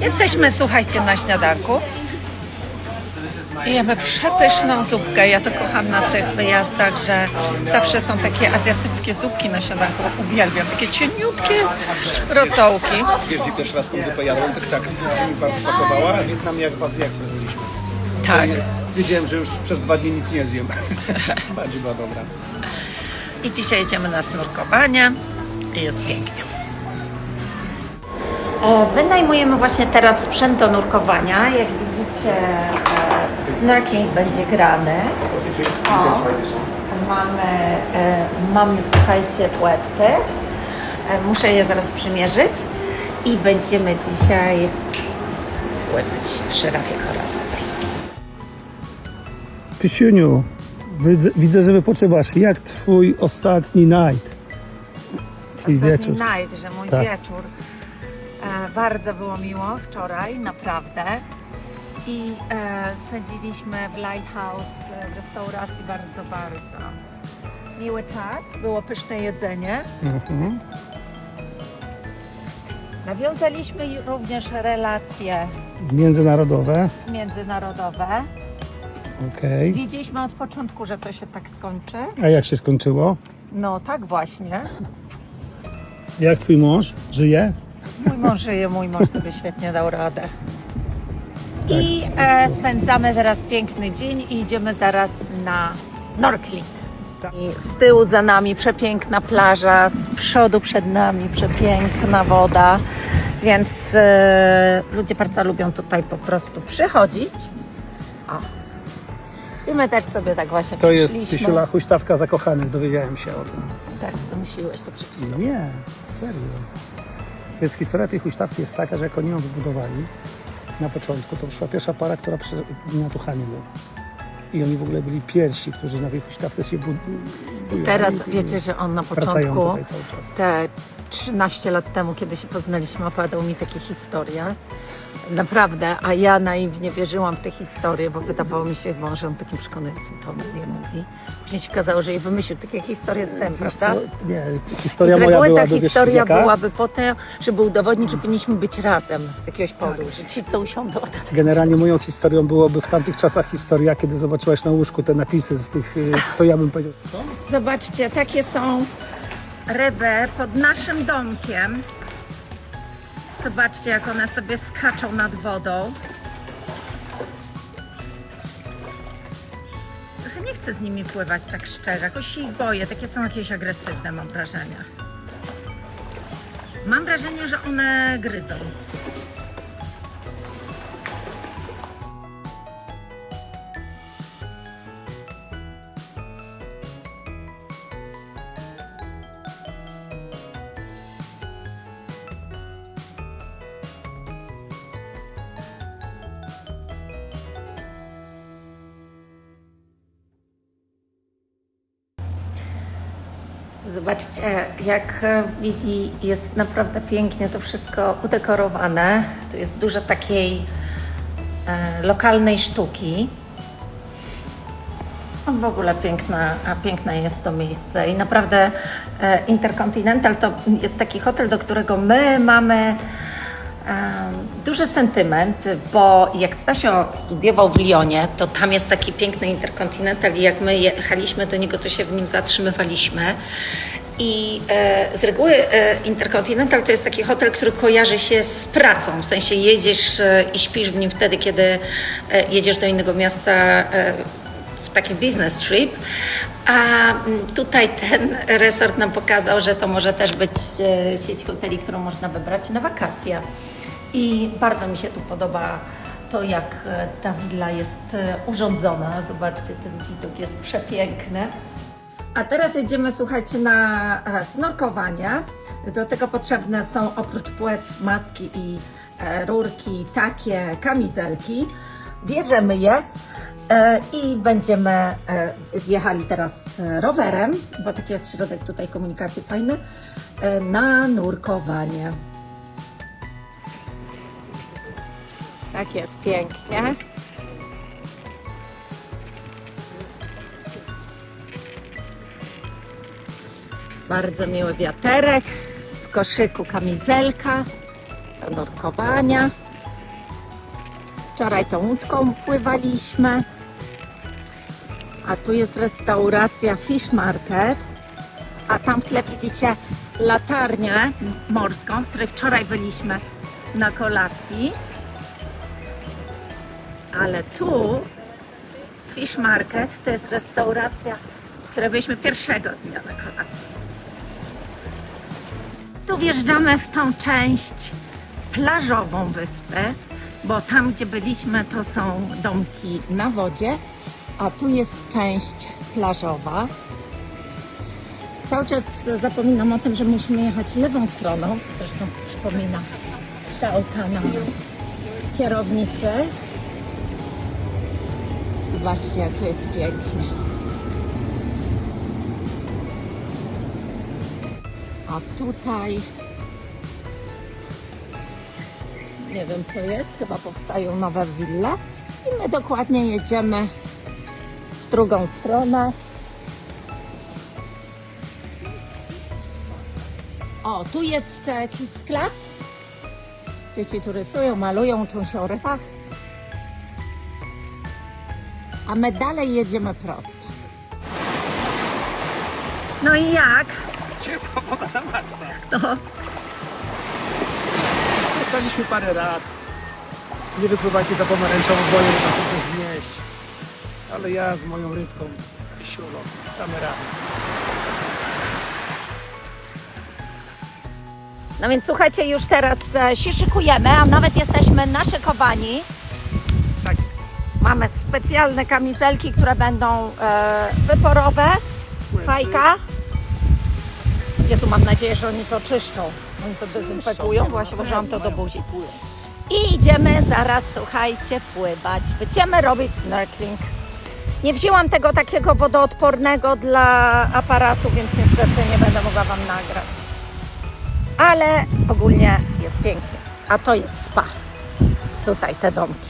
Jesteśmy, słuchajcie, na śniadanku. Jemy przepyszną zupkę. Ja to kocham na tych wyjazdach, że zawsze są takie azjatyckie zupki na śniadanku. Uwielbiam takie cieniutkie rosołki. Jeździ pierwszy raz tą zupę jadłem, tak tak, że mi bardzo smakowała, a Wietnam jak Azji Express byliśmy. Tak. Wiedziałem, że już przez dwa dni nic nie zjem. Bardziej była dobra. I dzisiaj jedziemy na snurkowanie i jest pięknie. E, Wynajmujemy właśnie teraz sprzęt do nurkowania. Jak widzicie, e, snorkeling będzie grany. O, mamy, e, mamy, słuchajcie, płetwy. Muszę je zaraz przymierzyć. I będziemy dzisiaj pływać przy rafie koralowej. Pysiuniu, widzę, że wypoczywasz. Jak twój ostatni night? Twój wieczór. night, że mój Tak. wieczór. E, bardzo było miło wczoraj, naprawdę. I e, spędziliśmy w Lighthouse e, w restauracji bardzo, bardzo miły czas. Było pyszne jedzenie. Mhm. Nawiązaliśmy również relacje Międzynarodowe. międzynarodowe. Okej. Wiedzieliśmy od początku, że to się tak skończy. A jak się skończyło? No tak właśnie. Jak twój mąż? Żyje? Mój mąż żyje, mój mąż sobie świetnie dał radę. I e, spędzamy teraz piękny dzień i idziemy zaraz na snorkeling. I z tyłu za nami przepiękna plaża, z przodu przed nami przepiękna woda, więc e, ludzie bardzo lubią tutaj po prostu przychodzić. O. I my też sobie tak właśnie To jest przyszliśmy. Huśtawka zakochanych, dowiedziałem się o tym. Tak, wymyśliłeś to przed chwilą. Nie, serio. Jest historia tej huśtawki jest taka, że jak oni ją wybudowali na początku, to przyszła pierwsza para, która na tu honeymoon. I oni w ogóle byli pierwsi, którzy na tej huśtawce się budują. I teraz wiecie, że on na początku te 13 lat temu, kiedy się poznaliśmy, opowiadał mi takie historie. Naprawdę, a ja naiwnie wierzyłam w te historie, bo wydawało mi się, że on takim przekonującym tonem je mówi. Później się okazało, że jej wymyślił takie historie z tym, prawda? Nie, I historia z moja była ta wiesz, historia byłaby po to, żeby udowodnić, że powinniśmy być razem z jakiegoś powodu, że ci, co usiądą, tak. Generalnie moją historią byłoby w tamtych czasach historia, kiedy zobaczyłaś na łóżku te napisy z tych, y, to ja bym powiedział, co? Zobaczcie, takie są ryby pod naszym domkiem. Zobaczcie, jak one sobie skaczą nad wodą. Trochę nie chcę z nimi pływać tak szczerze, jakoś się ich boję. Takie są jakieś agresywne, mam wrażenie. Mam wrażenie, że one gryzą. Zobaczcie, jak widzi, jest naprawdę pięknie to wszystko udekorowane. Tu jest dużo takiej e, lokalnej sztuki. W ogóle piękna, a piękne jest to miejsce i naprawdę e, Intercontinental to jest taki hotel, do którego my mamy duży sentyment, bo jak Stasio studiował w Lyonie, to tam jest taki piękny Intercontinental i jak my jechaliśmy do niego, to się w nim zatrzymywaliśmy. I e, z reguły e, Intercontinental to jest taki hotel, który kojarzy się z pracą, w sensie jedziesz e, i śpisz w nim wtedy, kiedy e, jedziesz do innego miasta e, w taki business trip. A mm, tutaj ten resort nam pokazał, że to może też być e, sieć hoteli, którą można wybrać na wakacje. I bardzo mi się tu podoba to, jak e, ta willa jest e, urządzona. Zobaczcie, ten widok jest przepiękny. A teraz jedziemy, słuchajcie, na snorkowanie. Do tego potrzebne są oprócz płetw, maski i rurki takie kamizelki. Bierzemy je i będziemy e, jechali teraz e, rowerem, bo taki jest środek tutaj komunikacji fajny, e, na nurkowanie. Tak jest pięknie. Bardzo miły wiaterek, w koszyku kamizelka do nurkowania. Wczoraj tą łódką pływaliśmy. A tu jest restauracja Fish Market. A tam w tle widzicie latarnię morską, w której wczoraj byliśmy na kolacji. Ale tu Fish Market to jest restauracja, w której byliśmy pierwszego dnia na kolacji. Tu wjeżdżamy w tą część plażową wyspy, bo tam, gdzie byliśmy, to są domki na wodzie, a tu jest część plażowa. Cały czas zapominam o tym, że musimy jechać lewą stroną. Zresztą przypomina strzałka na kierownicy. Zobaczcie, jak to jest pięknie. A tutaj nie wiem co jest, chyba powstają nowe wille i my dokładnie jedziemy w drugą stronę. O, tu jest e, Kids Club. Dzieci tu rysują, malują, uczą się o rybach. A my dalej jedziemy prosto. No i jak? Ciepła woda na maksa. No, Dostaliśmy parę rad. Nie wypływajcie za pomarańczową, bo nie nas to znieść. Ale ja z moją rybką, siulą, damy radę. No więc słuchajcie, już teraz e, się szykujemy, a nawet jesteśmy naszykowani. Tak. Mamy specjalne kamizelki, które będą e, wyporowe. Fajka. Jezu, mam nadzieję, że oni to czyszczą. Oni to dezynfekują, właśnie włożyłam to do buzi. I idziemy zaraz, słuchajcie, pływać. Będziemy robić snorkeling. Nie wzięłam tego takiego wodoodpornego dla aparatu, więc niestety nie będę mogła Wam nagrać. Ale ogólnie jest pięknie. A to jest spa. Tutaj te domki.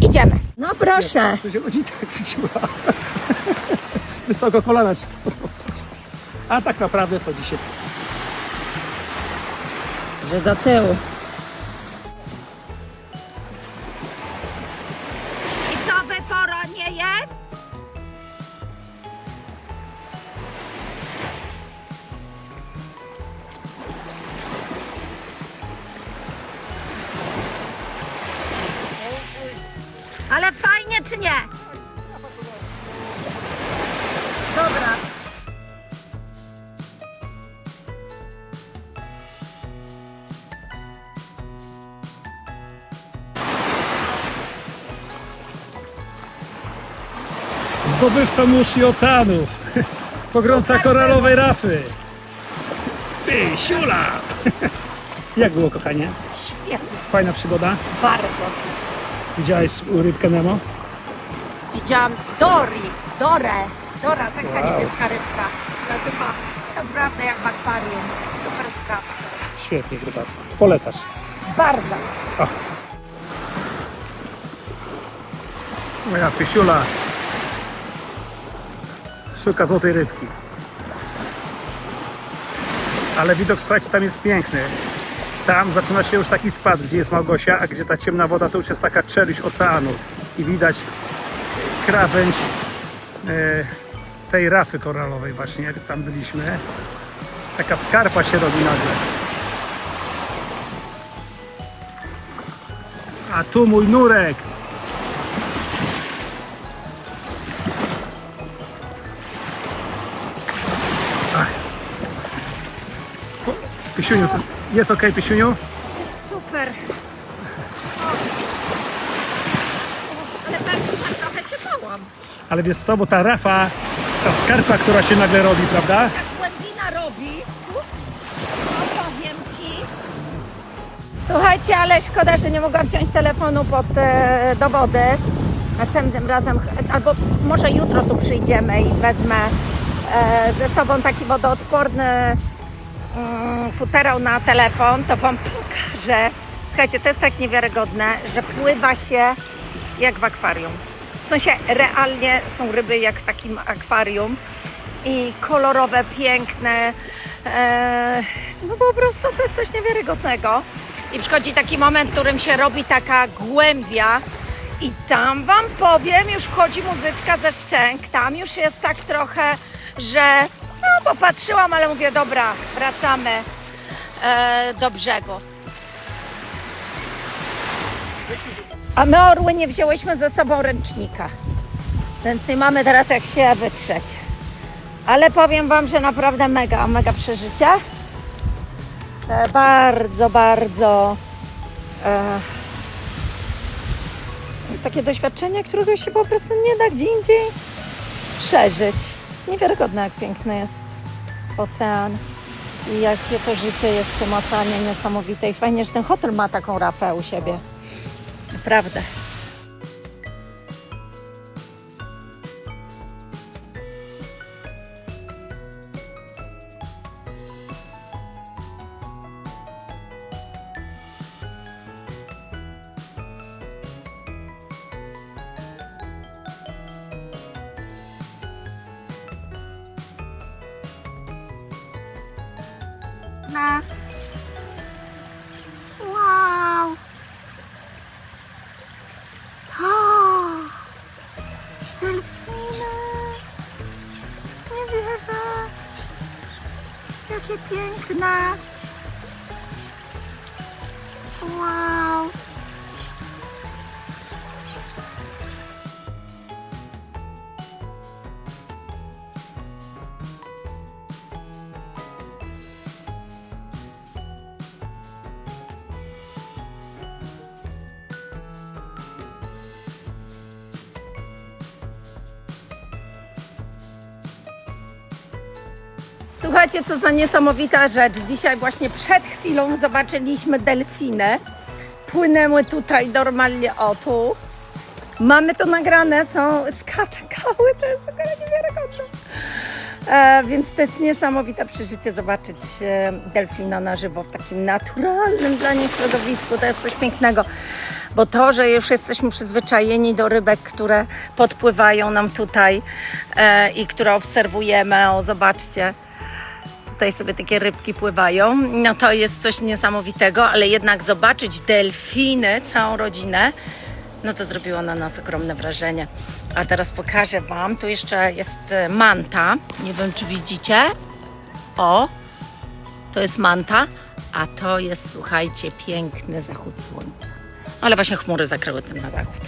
Idziemy. No proszę. To się godzi tak wrzuciła. Wysoko kolana. A tak naprawdę to dzisiaj Że do tyłu. Zdobywca mórz i oceanów. Pogrąca koralowej rafy. Ty, siula! Jak było, kochanie? Świetnie. Fajna przygoda. Bardzo. Widziałeś rybkę Nemo? Widziałam Dori, Dorę, Dora, taka niebieska rybka się nazywa. Naprawdę jak w akwarium. Super sprawa. Świetnie, grubasku. Polecasz. Bardzo. Moja pysiula szuka złotej rybki. Ale widok, słuchajcie, tam jest piękny. Tam zaczyna się już taki spad, gdzie jest Małgosia, a gdzie ta ciemna woda to już jest taka czeluść oceanu. I widać krawędź e, tej rafy koralowej właśnie, jak tam byliśmy. Taka skarpa się robi nagle. A tu mój nurek. To jest ok, Pysiuniu? Super. Ale że trochę się bałam. Ale wiesz co, bo ta rafa, ta skarpa, która się nagle robi, prawda? Jak głębina robi, to powiem ci. Słuchajcie, ale szkoda, że nie mogłam wziąć telefonu pod, e, do wody. Następnym razem, ch- albo może jutro tu przyjdziemy i wezmę e, ze sobą taki wodoodporny futerał na telefon, to Wam pokażę. Słuchajcie, to jest tak niewiarygodne, że pływa się jak w akwarium. W sensie realnie są ryby jak w takim akwarium i kolorowe, piękne. E, no po prostu to jest coś niewiarygodnego. i przychodzi taki moment, w którym się robi taka głębia i tam wam powiem, już wchodzi muzyczka ze szczęk, tam już jest tak trochę, że no popatrzyłam, ale mówię, dobra, wracamy e, do brzegu. A my orły nie wzięłyśmy ze sobą ręcznika, więc nie mamy teraz jak się wytrzeć. Ale powiem Wam, że naprawdę mega, mega przeżycie. E, bardzo, bardzo e, takie doświadczenie, którego się po prostu nie da gdzie indziej przeżyć. Jest niewiarygodne, jak piękny jest ocean i jakie to życie jest w tym oceanie niesamowite. I fajnie, że ten hotel ma taką rafę u siebie. Naprawdę. Jakie piękne! Słuchajcie, co za niesamowita rzecz. Dzisiaj właśnie przed chwilą zobaczyliśmy delfiny. Płynęły tutaj normalnie o tu. Mamy to nagrane, są skaczekały, to jest ogóle niewiarygodne. E, więc to jest niesamowite przeżycie zobaczyć e, delfina na żywo w takim naturalnym dla nich środowisku. To jest coś pięknego, bo to, że już jesteśmy przyzwyczajeni do rybek, które podpływają nam tutaj e, i które obserwujemy, o zobaczcie, tutaj sobie takie rybki pływają, no to jest coś niesamowitego, ale jednak zobaczyć delfiny, całą rodzinę, no to zrobiło na nas ogromne wrażenie. A teraz pokażę Wam, tu jeszcze jest e, manta, nie wiem czy widzicie, o, to jest manta, a to jest, słuchajcie, piękny zachód słońca. Ale właśnie chmury zakryły ten na zachód.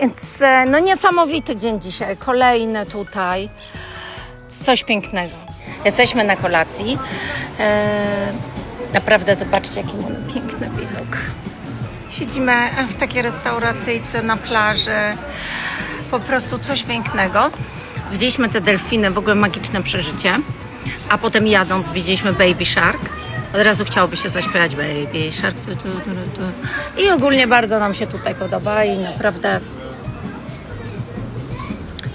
Więc e, no niesamowity dzień dzisiaj, kolejny tutaj, coś pięknego. Jesteśmy na kolacji. E, naprawdę zobaczcie, jaki mamy piękny widok. Siedzimy w takiej restauracyjce na plaży. Po prostu coś pięknego. Widzieliśmy te delfiny, w ogóle magiczne przeżycie. A potem jadąc widzieliśmy Baby Shark. Od razu chciałoby się zaśpiewać Baby Shark. Tu, tu, tu, tu. I ogólnie bardzo nam się tutaj podoba i naprawdę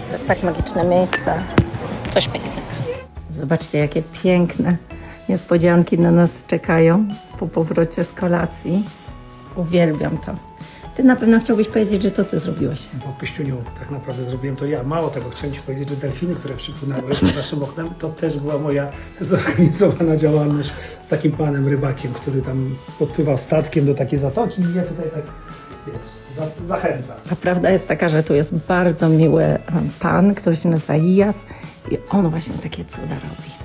to jest tak magiczne miejsce. Coś pięknego. Zobaczcie, jakie piękne niespodzianki na nas czekają po powrocie z kolacji. Uwielbiam to. Ty na pewno chciałbyś powiedzieć, że to ty zrobiłeś. Bo Pyściuniu, tak naprawdę zrobiłem to ja. Mało tego, chciałem Ci powiedzieć, że delfiny, które przypłynęły przed naszym oknem, to też była moja zorganizowana działalność z takim panem rybakiem, który tam podpływał statkiem do takiej zatoki i ja tutaj tak, wiesz, za, zachęcam. A prawda jest taka, że tu jest bardzo miły e, pan, który się nazywa Ijas i on właśnie takie cuda robi.